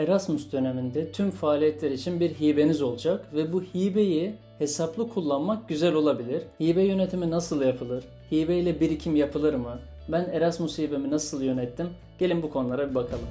Erasmus döneminde tüm faaliyetler için bir hibeniz olacak ve bu hibeyi hesaplı kullanmak güzel olabilir. Hibe yönetimi nasıl yapılır? Hibe ile birikim yapılır mı? Ben Erasmus hibemi nasıl yönettim? Gelin bu konulara bir bakalım.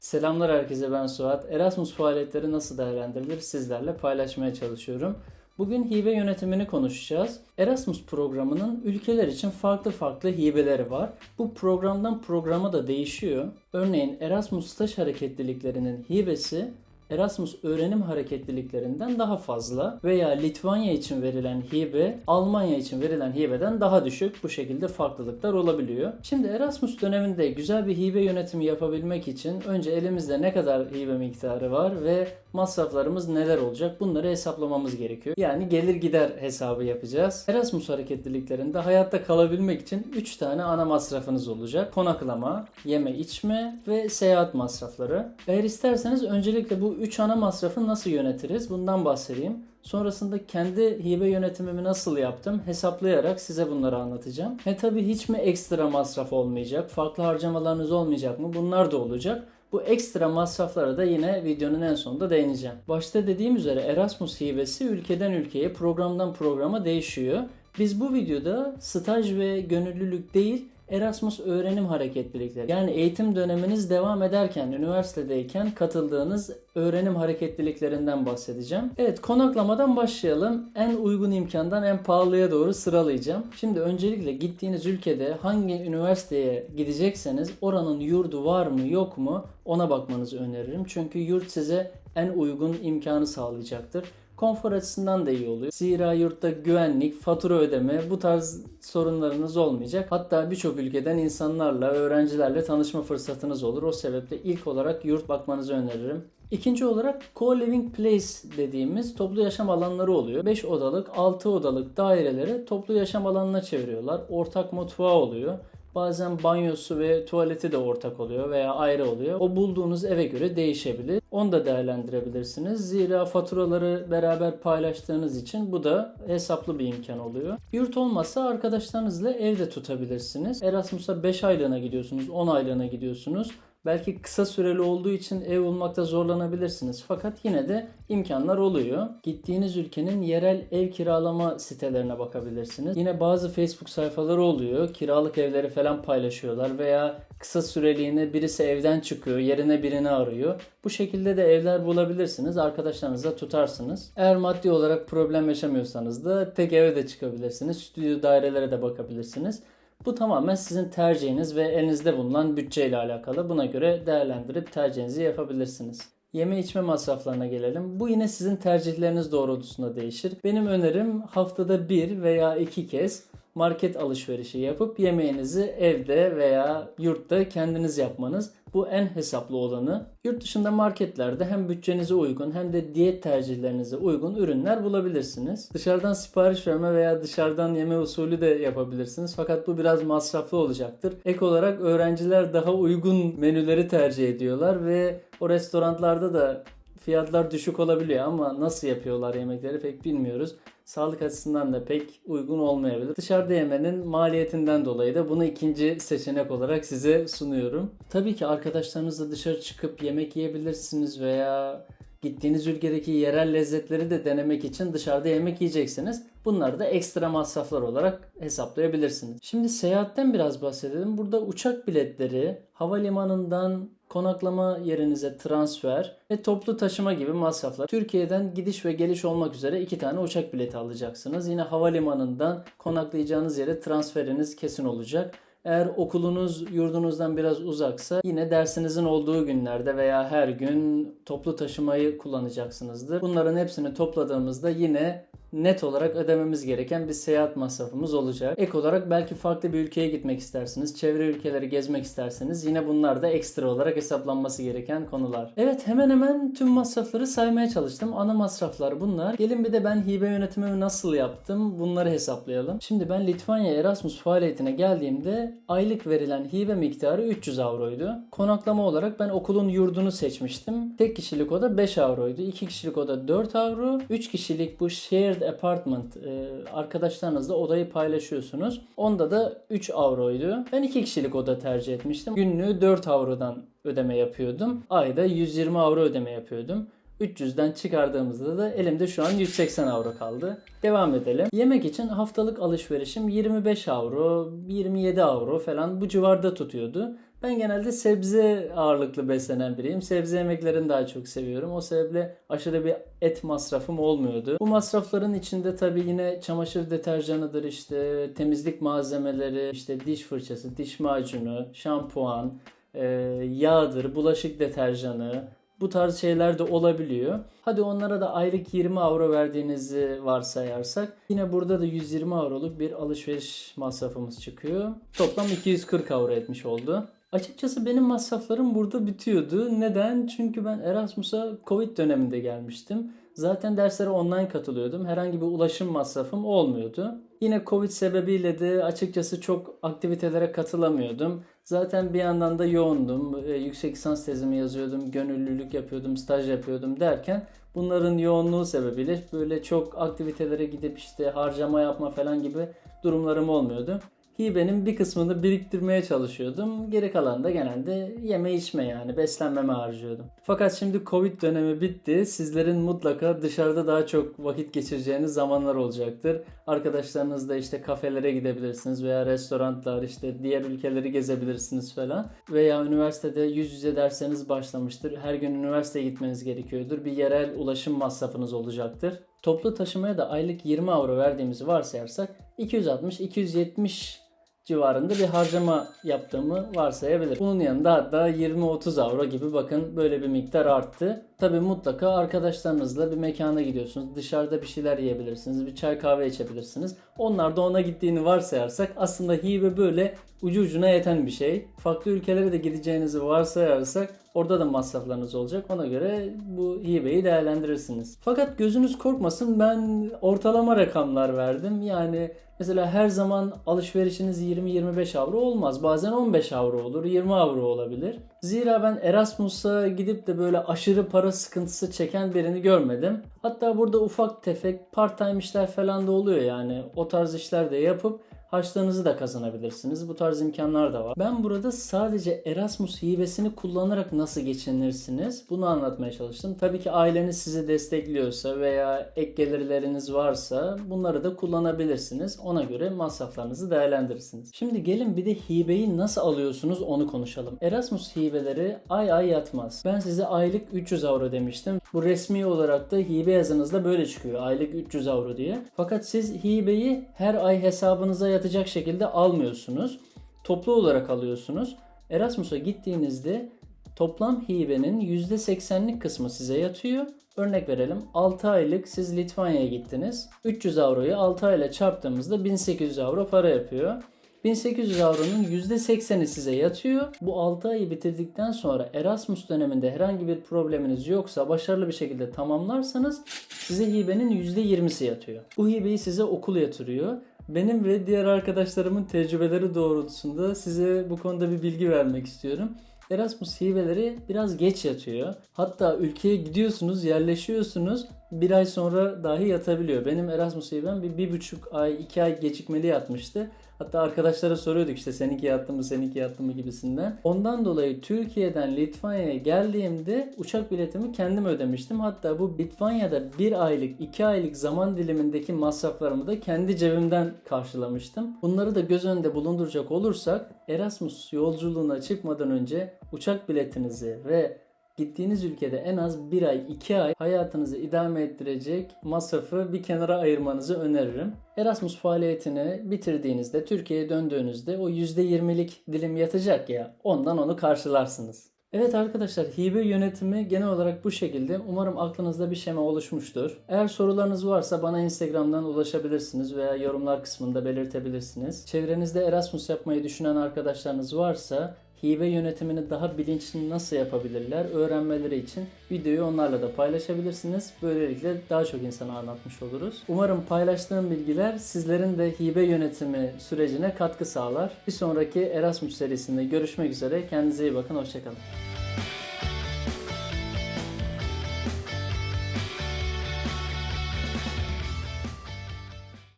Selamlar herkese ben Suat. Erasmus faaliyetleri nasıl değerlendirilir sizlerle paylaşmaya çalışıyorum. Bugün hibe yönetimini konuşacağız. Erasmus programının ülkeler için farklı farklı hibeleri var. Bu programdan programa da değişiyor. Örneğin Erasmus staj hareketliliklerinin hibesi Erasmus öğrenim hareketliliklerinden daha fazla veya Litvanya için verilen hibe Almanya için verilen hibeden daha düşük. Bu şekilde farklılıklar olabiliyor. Şimdi Erasmus döneminde güzel bir hibe yönetimi yapabilmek için önce elimizde ne kadar hibe miktarı var ve masraflarımız neler olacak bunları hesaplamamız gerekiyor. Yani gelir gider hesabı yapacağız. Erasmus hareketliliklerinde hayatta kalabilmek için 3 tane ana masrafınız olacak. Konaklama, yeme içme ve seyahat masrafları. Eğer isterseniz öncelikle bu 3 ana masrafı nasıl yönetiriz bundan bahsedeyim. Sonrasında kendi hibe yönetimimi nasıl yaptım hesaplayarak size bunları anlatacağım. He tabi hiç mi ekstra masraf olmayacak? Farklı harcamalarınız olmayacak mı? Bunlar da olacak. Bu ekstra masraflara da yine videonun en sonunda değineceğim. Başta dediğim üzere Erasmus hibesi ülkeden ülkeye, programdan programa değişiyor. Biz bu videoda staj ve gönüllülük değil, Erasmus öğrenim hareketlilikleri. Yani eğitim döneminiz devam ederken, üniversitedeyken katıldığınız öğrenim hareketliliklerinden bahsedeceğim. Evet, konaklamadan başlayalım. En uygun imkandan en pahalıya doğru sıralayacağım. Şimdi öncelikle gittiğiniz ülkede hangi üniversiteye gidecekseniz oranın yurdu var mı yok mu ona bakmanızı öneririm. Çünkü yurt size en uygun imkanı sağlayacaktır konfor açısından da iyi oluyor. Zira yurtta güvenlik, fatura ödeme bu tarz sorunlarınız olmayacak. Hatta birçok ülkeden insanlarla, öğrencilerle tanışma fırsatınız olur. O sebeple ilk olarak yurt bakmanızı öneririm. İkinci olarak co-living place dediğimiz toplu yaşam alanları oluyor. 5 odalık, 6 odalık daireleri toplu yaşam alanına çeviriyorlar. Ortak mutfağı oluyor. Bazen banyosu ve tuvaleti de ortak oluyor veya ayrı oluyor. O bulduğunuz eve göre değişebilir. Onu da değerlendirebilirsiniz. Zira faturaları beraber paylaştığınız için bu da hesaplı bir imkan oluyor. Yurt olmazsa arkadaşlarınızla evde tutabilirsiniz. Erasmus'a 5 aylığına gidiyorsunuz, 10 aylığına gidiyorsunuz. Belki kısa süreli olduğu için ev bulmakta zorlanabilirsiniz. Fakat yine de imkanlar oluyor. Gittiğiniz ülkenin yerel ev kiralama sitelerine bakabilirsiniz. Yine bazı Facebook sayfaları oluyor. Kiralık evleri falan paylaşıyorlar veya kısa süreliğine birisi evden çıkıyor, yerine birini arıyor. Bu şekilde de evler bulabilirsiniz. Arkadaşlarınızla tutarsınız. Eğer maddi olarak problem yaşamıyorsanız da tek eve de çıkabilirsiniz. Stüdyo dairelere de bakabilirsiniz. Bu tamamen sizin tercihiniz ve elinizde bulunan bütçeyle alakalı. Buna göre değerlendirip tercihinizi yapabilirsiniz. Yeme içme masraflarına gelelim. Bu yine sizin tercihleriniz doğrultusunda değişir. Benim önerim haftada bir veya iki kez market alışverişi yapıp yemeğinizi evde veya yurtta kendiniz yapmanız. Bu en hesaplı olanı. Yurt dışında marketlerde hem bütçenize uygun hem de diyet tercihlerinize uygun ürünler bulabilirsiniz. Dışarıdan sipariş verme veya dışarıdan yeme usulü de yapabilirsiniz. Fakat bu biraz masraflı olacaktır. Ek olarak öğrenciler daha uygun menüleri tercih ediyorlar ve o restoranlarda da fiyatlar düşük olabiliyor ama nasıl yapıyorlar yemekleri pek bilmiyoruz. Sağlık açısından da pek uygun olmayabilir. Dışarıda yemenin maliyetinden dolayı da bunu ikinci seçenek olarak size sunuyorum. Tabii ki arkadaşlarınızla dışarı çıkıp yemek yiyebilirsiniz veya gittiğiniz ülkedeki yerel lezzetleri de denemek için dışarıda yemek yiyeceksiniz. Bunları da ekstra masraflar olarak hesaplayabilirsiniz. Şimdi seyahatten biraz bahsedelim. Burada uçak biletleri, havalimanından konaklama yerinize transfer ve toplu taşıma gibi masraflar. Türkiye'den gidiş ve geliş olmak üzere iki tane uçak bileti alacaksınız. Yine havalimanından konaklayacağınız yere transferiniz kesin olacak. Eğer okulunuz yurdunuzdan biraz uzaksa yine dersinizin olduğu günlerde veya her gün toplu taşımayı kullanacaksınızdır. Bunların hepsini topladığımızda yine net olarak ödememiz gereken bir seyahat masrafımız olacak. Ek olarak belki farklı bir ülkeye gitmek istersiniz, çevre ülkeleri gezmek isterseniz yine bunlar da ekstra olarak hesaplanması gereken konular. Evet hemen hemen tüm masrafları saymaya çalıştım. Ana masraflar bunlar. Gelin bir de ben hibe yönetimimi nasıl yaptım bunları hesaplayalım. Şimdi ben Litvanya Erasmus faaliyetine geldiğimde aylık verilen hibe miktarı 300 avroydu. Konaklama olarak ben okulun yurdunu seçmiştim. Tek kişilik oda 5 avroydu. 2 kişilik oda 4 avro. 3 kişilik bu shared shared apartment e, arkadaşlarınızla odayı paylaşıyorsunuz. Onda da 3 avroydu. Ben 2 kişilik oda tercih etmiştim. Günlüğü 4 avrodan ödeme yapıyordum. Ayda 120 avro ödeme yapıyordum. 300'den çıkardığımızda da elimde şu an 180 avro kaldı. Devam edelim. Yemek için haftalık alışverişim 25 avro, 27 avro falan bu civarda tutuyordu. Ben genelde sebze ağırlıklı beslenen biriyim. Sebze yemeklerini daha çok seviyorum. O sebeple aşırı bir et masrafım olmuyordu. Bu masrafların içinde tabii yine çamaşır deterjanıdır işte temizlik malzemeleri, işte diş fırçası, diş macunu, şampuan, e, yağdır, bulaşık deterjanı, bu tarz şeyler de olabiliyor. Hadi onlara da aylık 20 avro verdiğinizi varsayarsak yine burada da 120 avroluk bir alışveriş masrafımız çıkıyor. Toplam 240 avro etmiş oldu. Açıkçası benim masraflarım burada bitiyordu. Neden? Çünkü ben Erasmus'a Covid döneminde gelmiştim. Zaten derslere online katılıyordum. Herhangi bir ulaşım masrafım olmuyordu. Yine Covid sebebiyle de açıkçası çok aktivitelere katılamıyordum. Zaten bir yandan da yoğundum. Ee, yüksek lisans tezimi yazıyordum, gönüllülük yapıyordum, staj yapıyordum derken bunların yoğunluğu sebebiyle böyle çok aktivitelere gidip işte harcama yapma falan gibi durumlarım olmuyordu hibenin bir kısmını biriktirmeye çalışıyordum. Geri kalan da genelde yeme içme yani beslenmeme harcıyordum. Fakat şimdi Covid dönemi bitti. Sizlerin mutlaka dışarıda daha çok vakit geçireceğiniz zamanlar olacaktır. Arkadaşlarınızla işte kafelere gidebilirsiniz veya restoranlar işte diğer ülkeleri gezebilirsiniz falan. Veya üniversitede yüz yüze dersleriniz başlamıştır. Her gün üniversiteye gitmeniz gerekiyordur. Bir yerel ulaşım masrafınız olacaktır. Toplu taşımaya da aylık 20 avro verdiğimizi varsayarsak 260-270 civarında bir harcama yaptığımı varsayabilir. Bunun yanında hatta 20-30 avro gibi bakın böyle bir miktar arttı. Tabi mutlaka arkadaşlarınızla bir mekana gidiyorsunuz. Dışarıda bir şeyler yiyebilirsiniz. Bir çay kahve içebilirsiniz. Onlar da ona gittiğini varsayarsak aslında hibe böyle ucu ucuna yeten bir şey. Farklı ülkelere de gideceğinizi varsayarsak orada da masraflarınız olacak. Ona göre bu hibeyi değerlendirirsiniz. Fakat gözünüz korkmasın ben ortalama rakamlar verdim. Yani mesela her zaman alışverişiniz 20-25 avro olmaz. Bazen 15 avro olur, 20 avro olabilir. Zira ben Erasmus'a gidip de böyle aşırı para sıkıntısı çeken birini görmedim. Hatta burada ufak tefek part time işler falan da oluyor yani. O tarz işler de yapıp harçlığınızı da kazanabilirsiniz. Bu tarz imkanlar da var. Ben burada sadece Erasmus hibesini kullanarak nasıl geçinirsiniz bunu anlatmaya çalıştım. Tabii ki aileniz sizi destekliyorsa veya ek gelirleriniz varsa bunları da kullanabilirsiniz. Ona göre masraflarınızı değerlendirirsiniz. Şimdi gelin bir de hibeyi nasıl alıyorsunuz onu konuşalım. Erasmus hibeleri ay ay yatmaz. Ben size aylık 300 avro demiştim. Bu resmi olarak da hibe yazınızda böyle çıkıyor. Aylık 300 avro diye. Fakat siz hibeyi her ay hesabınıza yatacak şekilde almıyorsunuz. Toplu olarak alıyorsunuz. Erasmus'a gittiğinizde toplam hibenin %80'lik kısmı size yatıyor. Örnek verelim 6 aylık siz Litvanya'ya gittiniz. 300 avroyu 6 ayla çarptığımızda 1800 avro para yapıyor. 1800 avronun %80'i size yatıyor. Bu 6 ayı bitirdikten sonra Erasmus döneminde herhangi bir probleminiz yoksa başarılı bir şekilde tamamlarsanız size hibenin %20'si yatıyor. Bu hibeyi size okul yatırıyor. Benim ve diğer arkadaşlarımın tecrübeleri doğrultusunda size bu konuda bir bilgi vermek istiyorum. Erasmus hibeleri biraz geç yatıyor. Hatta ülkeye gidiyorsunuz, yerleşiyorsunuz. Bir ay sonra dahi yatabiliyor. Benim Erasmus hibem bir, bir buçuk ay, iki ay gecikmeli yatmıştı. Hatta arkadaşlara soruyorduk işte seninki yattı mı, seninki yattı mı gibisinden. Ondan dolayı Türkiye'den Litvanya'ya geldiğimde uçak biletimi kendim ödemiştim. Hatta bu Litvanya'da bir aylık, iki aylık zaman dilimindeki masraflarımı da kendi cebimden karşılamıştım. Bunları da göz önünde bulunduracak olursak Erasmus yolculuğuna çıkmadan önce uçak biletinizi ve gittiğiniz ülkede en az bir ay, iki ay hayatınızı idame ettirecek masrafı bir kenara ayırmanızı öneririm. Erasmus faaliyetini bitirdiğinizde, Türkiye'ye döndüğünüzde o %20'lik dilim yatacak ya ondan onu karşılarsınız. Evet arkadaşlar hibe yönetimi genel olarak bu şekilde. Umarım aklınızda bir şema oluşmuştur. Eğer sorularınız varsa bana Instagram'dan ulaşabilirsiniz veya yorumlar kısmında belirtebilirsiniz. Çevrenizde Erasmus yapmayı düşünen arkadaşlarınız varsa hibe yönetimini daha bilinçli nasıl yapabilirler öğrenmeleri için videoyu onlarla da paylaşabilirsiniz. Böylelikle daha çok insana anlatmış oluruz. Umarım paylaştığım bilgiler sizlerin de hibe yönetimi sürecine katkı sağlar. Bir sonraki Erasmus serisinde görüşmek üzere. Kendinize iyi bakın. Hoşçakalın.